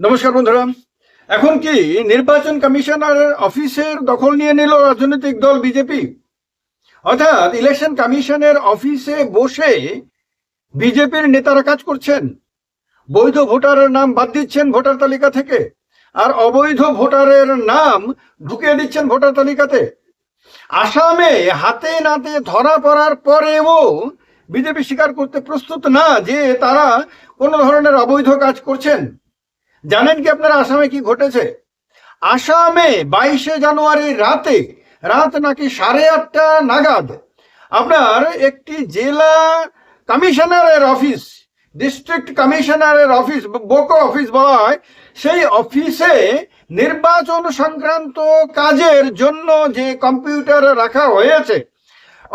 নমস্কার বন্ধুরা। এখন কি নির্বাচন কমিশনারের অফিসের দখল নিয়ে নিল রাজনৈতিক দল বিজেপি? অর্থাৎ ইলেকশন কমিশনের অফিসে বসে বিজেপির নেতারা কাজ করছেন। বৈধ ভোটারের নাম বাদ দিচ্ছেন ভোটার তালিকা থেকে। আর অবৈধ ভোটারের নাম ঢুকিয়ে দিচ্ছেন ভোটার তালিকাতে। আসামে হাতে নাতে ধরা পড়ার পরেও বিজেপি স্বীকার করতে প্রস্তুত না যে তারা কোনো ধরনের অবৈধ কাজ করছেন। জানেন কি আপনারা আসামে কি ঘটেছে? আসামে বাইশে জানুয়ারি রাতে, রাত নাকি সাড়ে আটটা নাগাদ, আপনার একটি জেলা কমিশনারের অফিস, ডিস্ট্রিক্ট কমিশনারের অফিস বোকো অফিস বলা হয়, সেই অফিসে নির্বাচন সংক্রান্ত কাজের জন্য যে কম্পিউটার রাখা হয়েছে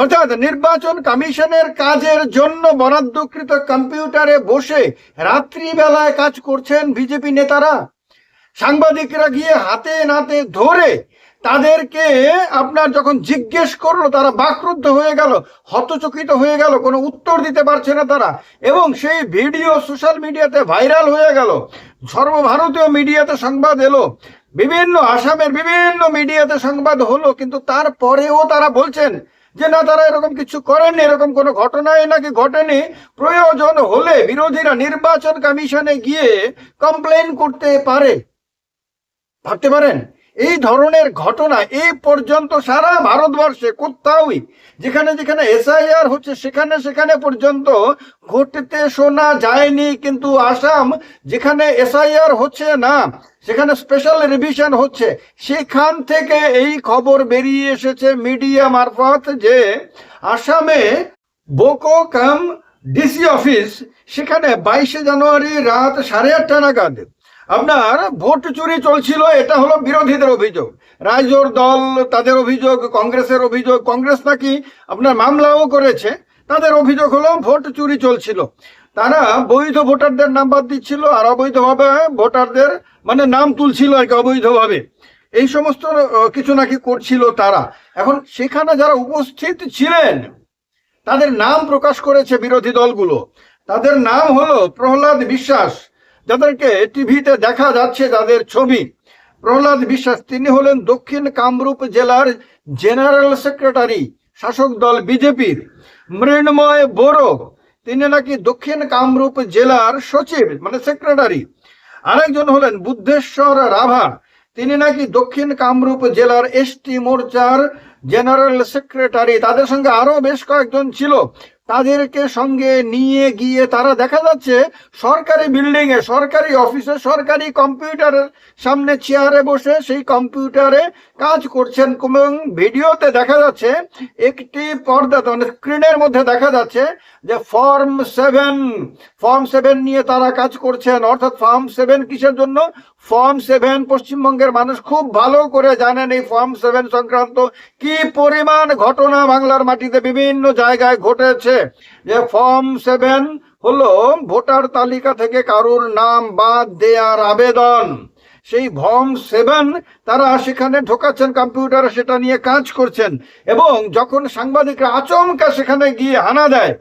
অর্থাৎ নির্বাচন কমিশনের কাজের জন্য বরাদ্দকৃত কম্পিউটারে বসে রাত্রিবেলায় কাজ করছেন বিজেপি নেতারা। সাংবাদিকরা গিয়ে হাতে নাতে ধরে তাদেরকে আপনার যখন জিজ্ঞেস করল, তারা বাকরুদ্ধ হয়ে গেল, হতচকিত হয়ে গেল, কোনো উত্তর দিতে পারছে না তারা। এবং সেই ভিডিও সোশ্যাল মিডিয়াতে ভাইরাল হয়ে গেল। সর্বভারতীয় মিডিয়াতে সংবাদ এলো। বিভিন্ন আসামের বিভিন্ন মিডিয়াতে সংবাদ হলো, কিন্তু তারপরেও তারা বলছেন যে না তারা এরকম কিছু করেননি, এরকম কোনো ঘটনায় নাকি ঘটেনি, প্রয়োজন হলে বিরোধীরা নির্বাচন কমিশনে গিয়ে কমপ্লেন করতে পারে। ভাবতে পারেন? এই ধরনের ঘটনা এই পর্যন্ত সারা ভারতবর্ষে কোথাওই, যেখানে যেখানে এসআইআর হচ্ছে সেখানে সেখানে পর্যন্ত ঘটতে শোনা যায়নি। কিন্তু আসাম, যেখানে এসআইআর হচ্ছে না, সেখানে স্পেশাল রিভিশন হচ্ছে, সেখান থেকে এই খবর বেরিয়ে এসেছে মিডিয়া মারফত যে আসামে বোকো কাম ডিসি অফিস সেখানে বাইশে জানুয়ারি রাত সাড়ে আটটা নাগাদ আপনার ভোট চুরি চলছিল, এটা হলো বিরোধীদের অভিযোগ। রাইজোর দল, তাদের অভিযোগ, কংগ্রেসের অভিযোগ, কংগ্রেস নাকি আপনার মামলাও করেছে, তাদের অভিযোগ হলো ভোট চুরি চলছিল। তারা বৈধ ভোটারদের নাম বাদ দিচ্ছিল আর অবৈধভাবে ভোটারদের মানে নাম তুলছিল আর কি অবৈধভাবে। এই সমস্ত কিছু নাকি করছিল তারা। এখন সেখানে যারা উপস্থিত ছিলেন, তাদের নাম প্রকাশ করেছে বিরোধী দলগুলো। তাদের নাম হলো প্রহ্লাদ বিশ্বাস যাদেরকে টিভিতে দেখা যাচ্ছে যাদের ছবি। প্রহ্লাদ বিশ্বাস, তিনি হলেন দক্ষিণ কামরূপ জেলার জেনারেল সেক্রেটারি, শাসক দল বিজেপির। মৃন্ময় বোরো, তিনি নাকি দক্ষিণ কামরূপ জেলার সচিব মানে সেক্রেটারি। আরেকজন হলেন বুদ্ধেশ্বর রাভা, তিনি নাকি দক্ষিণ কামরূপ জেলার এসটি মোর্চার জেনারেল সেক্রেটারি। তাদের সঙ্গে আরও বেশ কয়েকজন ছিল। তাদেরকে সঙ্গে নিয়ে গিয়ে তারা দেখা যাচ্ছে সরকারি বিল্ডিং এ, সরকারি অফিসে সরকারি কম্পিউটারের সামনে চেয়ারে বসে সেই কম্পিউটারে কাজ করছেন। এবং ভিডিওতে দেখা যাচ্ছে একটি পর্দা মানে স্ক্রিনের মধ্যে দেখা যাচ্ছে যে ফর্ম সেভেন ফর্ম সেভেন নিয়ে তারা কাজ করছেন। অর্থাৎ ফর্ম সেভেন কিসের জন্য? ফর্ম সেভেন পশ্চিমবঙ্গের মানুষ খুব ভালো করে জানেন এই ফর্ম সেভেন সংক্রান্ত কি পরিমাণ ঘটনা বাংলার মাটিতে বিভিন্ন জায়গায় ঘটেছে। যে ফর্ম সেভেন হলো ভোটার তালিকা থেকে কারুর নাম বাদ দেয়ার আবেদন। সেই ফর্ম সেভেন তারা সেখানে ঢোকাচ্ছেন কম্পিউটারে, সেটা নিয়ে কাজ করছেন এবং যখন সাংবাদিকরা আচমকা সেখানে গিয়ে হানা দেয়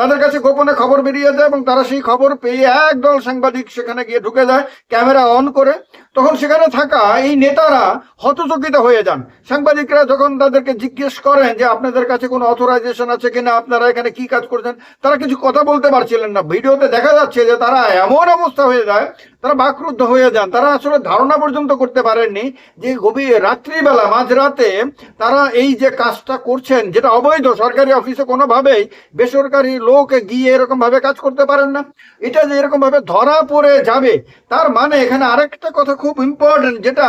তাদের কাছে গোপনে খবর বেরিয়ে যায় এবং তারা সেই খবর পেয়ে একদল সাংবাদিক সেখানে গিয়ে ঢুকে যায়, ক্যামেরা অন করে। তখন সেখানে থাকা এই নেতারা হতচকিত হয়ে যান। সাংবাদিকরা যখন তাদেরকে জিজ্ঞেস করেন যে আপনাদের কাছে কোনো অথরাইজেশন আছে কিনা, আপনারা এখানে কি কাজ করছেন, তারা কিছু কথা বলতে পারছিলেন না। ভিডিওতে দেখা যাচ্ছে যে তারা এমন অবস্থা হয়ে যায়, তারা বাকরুদ্ধ হয়ে যান। তারা আসলে ধারণা পর্যন্ত করতে পারেননি যে গভীর রাত্রিবেলা, মাঝরাতে তারা এই যে কাজটা করছেন, যেটা অবৈধ, সরকারি অফিসে কোনোভাবেই বেসরকারি লোক গিয়ে এরকম ভাবে কাজ করতে পারেন না। এটা যে এরকম ভাবে ধরা পড়ে যাবে, তার মানে এখানে আরেকটা কথা খুব ইম্পর্টেন্ট যেটা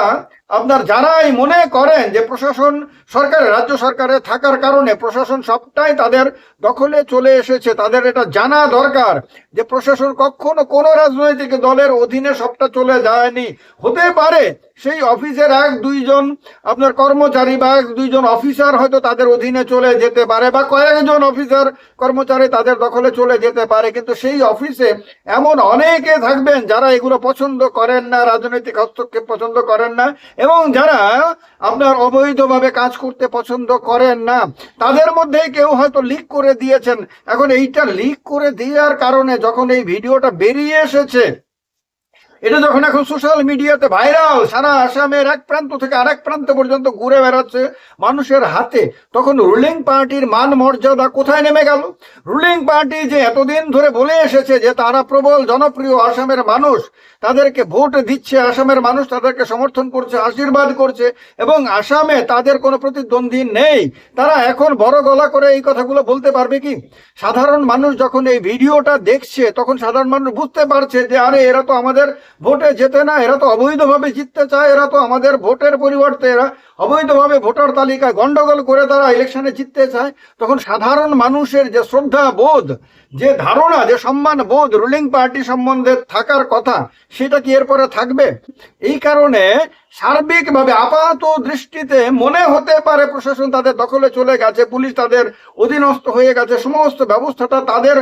আপনার যারাই মনে করেন যে প্রশাসন সরকারে, রাজ্য সরকারে থাকার কারণে প্রশাসন সবটাই তাদের দখলে চলে এসেছে, তাদের এটা জানা দরকার যে প্রশাসন কখনো কোনো রাজনৈতিক দলের অধীনে সবটা চলে যায়নি। হতে পারে সেই অফিসের এক, দুইজন আপনার কর্মচারী বা এক, দুইজন অফিসার হয়তো তাদের অধীনে চলে যেতে পারে বা কয়েকজন অফিসার কর্মচারী তাদের দখলে চলে যেতে পারে, কিন্তু সেই অফিসে এমন অনেকে থাকবেন যারা এগুলো পছন্দ করেন না, রাজনৈতিক হস্তক্ষেপ পছন্দ করেন না। এবং যারা আপনার অবৈধভাবে কাজ করতে পছন্দ করেন না, তাদের মধ্যেই কেউ হয়তো লিক করে দিয়েছেন। এখন এইটা লিক করে দেওয়ার কারণে যখন এই ভিডিওটা বেরিয়ে এসেছে এটা যখন এখন সোশ্যাল মিডিয়াতে ভাইরাল সারা আসামের এক প্রান্ত থেকে আরেক প্রান্ত পর্যন্ত ঘুরে বেড়াচ্ছে মানুষের হাতে, তখন রুলিং পার্টির মান মর্যাদা কোথায় নেমে গেল? রুলিং পার্টি যে এতদিন ধরে বলে এসেছে যে তারা প্রবল জনপ্রিয় আসামের মানুষ, তাদেরকে ভোট দিচ্ছে আসামের মানুষ, তাদেরকে সমর্থন করছে, আশীর্বাদ করছে, এবং আসামে তাদের কোনো প্রতিদ্বন্দ্বী নেই। তারা এখন বড় গলা করে এই কথাগুলো বলতে পারবে কি? সাধারণ মানুষ যখন এই ভিডিওটা দেখছে, তখন সাধারণ মানুষ বুঝতে পারছে যে আরে এরা তো আমাদের ভোটে যেতে না, এরা তো অবৈধভাবে জিততে চায়, এরা তো আমাদের ভোটের পরিবর্তে এরা অবৈধভাবে ভোটার তালিকায় গন্ডগোল করে তারা ইলেকশনে জিততে চায়। তখন সাধারণ মানুষের যে শ্রদ্ধা বোধ, যে ধারণা, যে সম্মান বোধ রুলিং পার্টি সম্বন্ধে থাকার কথা, সেটা কি এরপরে থাকবে? এই কারণে সার্বিকভাবে আপাত দৃষ্টিতে মনে হতে পারে প্রশাসন তাদের দখলে চলে গেছে, পুলিশ তাদের অধীনস্থ হয়ে গেছে, সমস্ত ব্যবস্থাটা তাদের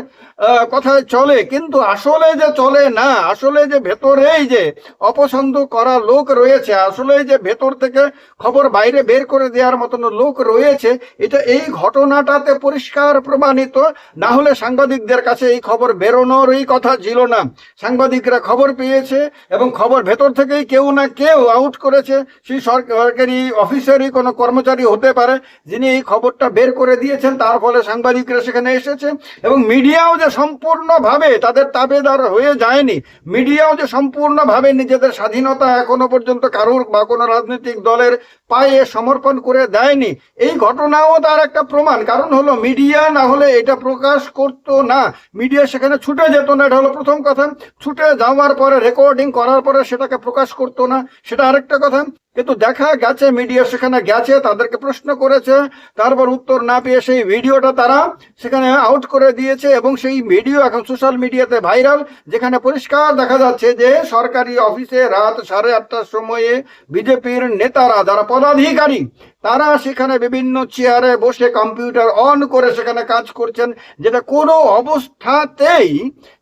কথায় চলে। কিন্তু আসলে যে চলে না, আসলে যে ভেতরেই যে অপছন্দ করা লোক রয়েছে, আসলে যে ভেতর থেকে খবর বাইরে বের করে দেওয়ার মতন লোক রয়েছে, এটা এই ঘটনাটাতে পরিষ্কার প্রমাণিত। না হলে সাংবাদিকদের কাছে এই খবর বেরোনোরই কথা ছিল না। সাংবাদিকরা খবর পেয়েছে এবং খবর ভেতর থেকেই কেউ না কেউ আউট করেছে, সেই সরকারি অফিসারই কোনো কর্মচারী হতে পারে, যিনি এই খবরটা বের করে দিয়েছেন, তার ফলে সাংবাদিকরা সেখানে এসেছে। এবং মিডিয়াও যে সম্পূর্ণভাবে তাদের তাবেদার হয়ে যায়নি, মিডিয়াও যে সম্পূর্ণভাবে নিজেদের স্বাধীনতা এখনও পর্যন্ত কারোর বা কোনো রাজনৈতিক দলের পায়ে সমর্পণ করে দেয়নি। এই ঘটনাও তার একটা প্রমাণ। কারণ হলো, মিডিয়া না হলে এটা প্রকাশ করত না। মিডিয়া সেখানে ছুটে যেত না, এটা হলো প্রথম কথা। ছুটে যাওয়ার পরে রেকর্ডিং করার পরে সেটাকে প্রকাশ করতো না। সেটা আরেকটা কথা। কিন্তু দেখা গেছে, মিডিয়া সেখানে গেছে, তাদেরকে প্রশ্ন করেছে, তারপর উত্তর না পেয়ে সেই ভিডিওটা তারা সেখানে আউট করে দিয়েছে এবং সেই ভিডিও এখন সোশ্যাল মিডিয়াতে ভাইরাল যেখানে পরিষ্কার দেখা যাচ্ছে যে সরকারি অফিসে রাত সাড়ে আটটার সময়ে বিজেপির নেতারা, যারা পদাধিকারী তারা সেখানে বিভিন্ন চেয়ারে বসে কম্পিউটার অন করে সেখানে কাজ করছেন, যেটা কোনো অবস্থাতেই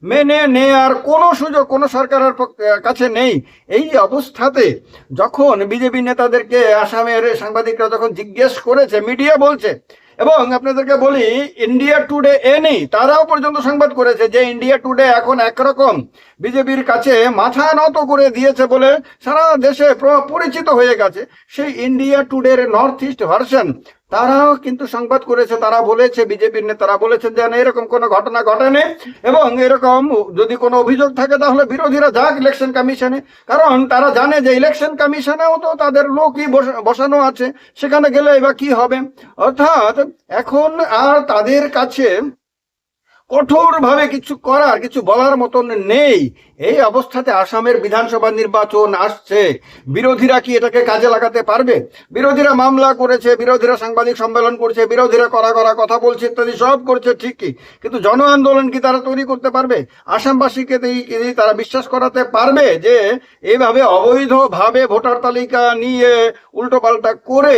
মেনে নেয়ার কোনো সুযোগ কোনো সরকারের কাছে নেই। এই অবস্থাতে যখন বিজেপি নেতাদেরকে আসামের সাংবাদিকরা যখন জিজ্ঞেস করেছে, মিডিয়া বলছে এবং আপনাদেরকে বলি ইন্ডিয়া টুডে এনি তারাও পর্যন্ত সংবাদ করেছে যে ইন্ডিয়া টুডে এখন একরকম বিজেপির কাছে মাথা নত করে দিয়েছে বলে সারা দেশে প্র- পরিচিত হয়ে গেছে। সেই ইন্ডিয়া টুডের নর্থ ইস্ট ভার্সন তারাও কিন্তু সংবাদ করেছে, তারা বলেছে, বিজেপির নেতারা বলেছেন যে এরকম কোনো ঘটনা ঘটেনি। এবং এরকম যদি কোনো অভিযোগ থাকে, তাহলে বিরোধীরা যাক ইলেকশন কমিশনে কারণ তারা জানে যে ইলেকশন কমিশনেও তো তাদের লোকই বস- বসানো আছে। সেখানে গেলে এবার কি হবে? অর্থাৎ এখন আর তাদের কাছে কঠোরভাবে কিছু করার, কিছু বলার মতন নেই। এই অবস্থাতে আসামের বিধানসভা নির্বাচন আসছে। বিরোধীরা কি এটাকে কাজে লাগাতে পারবে? বিরোধীরা মামলা করেছে, বিরোধীরা সাংবাদিক সম্মেলন করছে, বিরোধীরা করা করা কথা বলছে ইত্যাদি সব করছে ঠিকই। কিন্তু জন আন্দোলন কি তারা তৈরি করতে পারবে? আসামবাসীকে তারা বিশ্বাস করাতে পারবে যে এইভাবে অবৈধভাবে ভোটার তালিকা নিয়ে উল্টোপাল্টা করে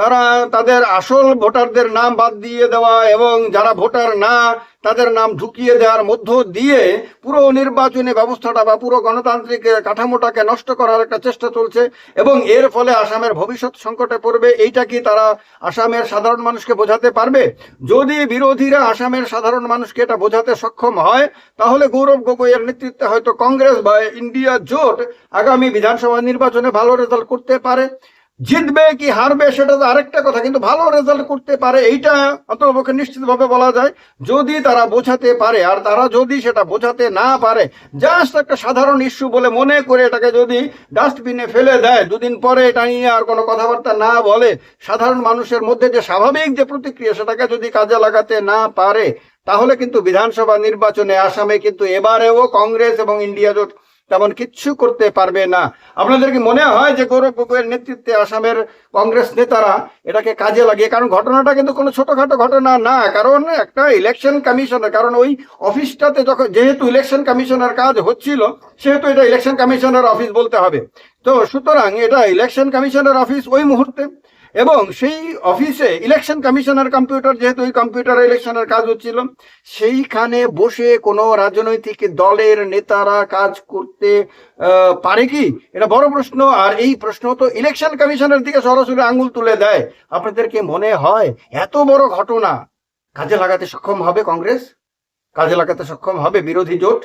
তারা তাদের আসল ভোটারদের নাম বাদ দিয়ে দেওয়া এবং যারা ভোটার না, তাদের নাম ঢুকিয়ে দেওয়ার মধ্য দিয়ে পুরো নির্বাচনী ব্যবস্থাটা বা পুরো গণতান্ত্রিক কাঠামোটাকে নষ্ট করার একটা চেষ্টা চলছে এবং এর ফলে আসামের ভবিষ্যৎ সংকটে পড়বে, এইটা কি তারা আসামের সাধারণ মানুষকে বোঝাতে পারবে? যদি বিরোধীরা আসামের সাধারণ মানুষকে এটা বোঝাতে সক্ষম হয়, তাহলে গৌরব গগৈয়ের নেতৃত্বে হয়তো কংগ্রেস বা ইন্ডিয়া জোট আগামী বিধানসভা নির্বাচনে ভালো রেজাল্ট করতে পারে। জিতবে কি হারবে সেটা তো আরেকটা কথা, কিন্তু ভালো রেজাল্ট করতে পারে এইটা অন্তপক্ষে নিশ্চিতভাবে বলা যায়। যদি তারা বোঝাতে পারে, আর তারা যদি সেটা বোঝাতে না পারে জাস্ট একটা সাধারণ ইস্যু বলে মনে করে এটাকে যদি ডাস্টবিনে ফেলে দেয়, দুদিন পরে এটা নিয়ে আর কোনো কথাবার্তা না বলে, সাধারণ মানুষের মধ্যে যে স্বাভাবিক যে প্রতিক্রিয়া সেটাকে যদি কাজে লাগাতে না পারে, তাহলে কিন্তু বিধানসভা নির্বাচনে আসামে কিন্তু এবারেও কংগ্রেস এবং ইন্ডিয়া জোট তেমন কিচ্ছু করতে পারবে না। আপনাদের কি মনে হয় যে গৌরব গগৈয়ের নেতৃত্বে আসামের কংগ্রেস নেতারা এটাকে কাজে লাগিয়ে, কারণ ঘটনাটা কিন্তু কোনো ছোটখাটো ঘটনা না, কারণ একটা ইলেকশন কমিশনের কারণ ওই অফিসটাতে যখন যেহেতু ইলেকশন কমিশনের কাজ হচ্ছিল, সেহেতু এটা ইলেকশন কমিশনের অফিস বলতে হবে। তো সুতরাং এটা ইলেকশন কমিশনের অফিস ওই মুহূর্তে এবং সেই অফিসে ইলেকশন কমিশনার কম্পিউটার যেহেতু ওই কম্পিউটার ইলেকশনের কাজ হচ্ছিল, সেইখানে বসে কোনো রাজনৈতিক দলের নেতারা কাজ করতে পারে কি? এটা বড় প্রশ্ন। আর এই প্রশ্ন তো ইলেকশন কমিশনের দিকে সরাসরি আঙুল তুলে দেয়। আপনাদেরকে মনে হয় এত বড় ঘটনা কাজে লাগাতে সক্ষম হবে কংগ্রেস? কাজে লাগাতে সক্ষম হবে বিরোধী জোট?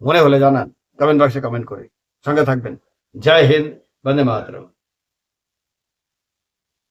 মনে হলে জানান। কমেন্ট বক্সে কমেন্ট করে। সঙ্গে থাকবেন। জয় হিন্দ, বন্দে মাতরম।